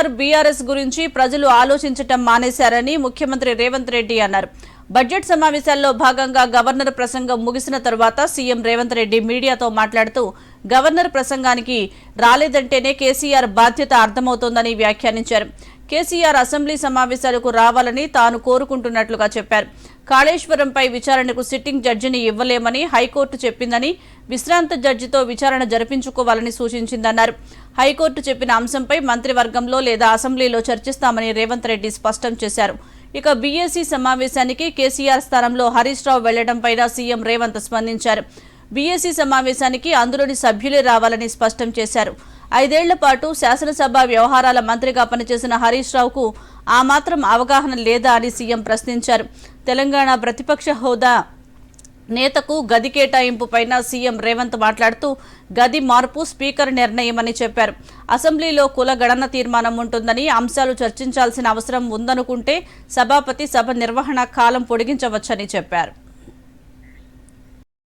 KCR BRS గురించి ప్రజలు ఆలోచించటం మానేశారని ముఖ్యమంత్రి రేవంత్ రెడ్డి అన్నారు. బడ్జెట్ సమావేశాల్లో భాగంగా గవర్నర్ ప్రసంగం ముగిసిన తర్వాత సీఎం రేవంత్ రెడ్డి మీడియాతో మాట్లాడుతూ గవర్నర్ ప్రసంగానికి రాలేదంటేనే కేసీఆర్ బాధ్యత అర్థమవుతోందని వ్యాఖ్యానించారు. కేసీఆర్ అసెంబ్లీ సమావేశాలకు రావాలని తాను కోరుకుంటున్నట్లుగా చెప్పారు. కాళేశ్వరంపై విచారణకు సిట్టింగ్ జడ్జిని ఇవ్వలేమని హైకోర్టు చెప్పిందని విశ్రాంత జడ్జితో విచారణ జరిపించుకోవాలని సూచించిందన్నారు. హైకోర్టు చెప్పిన అంశంపై మంత్రివర్గంలో లేదా అసెంబ్లీలో చర్చిస్తామని రేవంత్ రెడ్డి స్పష్టం చేశారు. ఇక బీఏసీ సమావేశానికి కేసీఆర్ స్థానంలో హరీష్ రావు వెళ్ళడంపై సీఎం రేవంత్ స్పందించారు. బీఎస్సీ సమావేశానికి అందులోని సభ్యులే రావాలని స్పష్టం చేశారు. ఐదేళ్ళ పాటు శాసనసభ వ్యవహారాల మంత్రిగా పనిచేసిన హరీష్ రావుకు ఆ మాత్రం అవగాహన లేదా అని సీఎం ప్రశ్నించారు. తెలంగాణ ప్రతిపక్ష హోదా నేతకు గది కేటాయింపు పైన సీఎం రేవంత్ మాట్లాడుతూ గది మార్పు స్పీకర్ నిర్ణయమని చెప్పారు. అసెంబ్లీలో కుల గణన తీర్మానం ఉంటుందని అంశాలు చర్చించాల్సిన అవసరం ఉందనుకుంటే సభాపతి సభ నిర్వహణ కాలం పొడిగించవచ్చని చెప్పారు.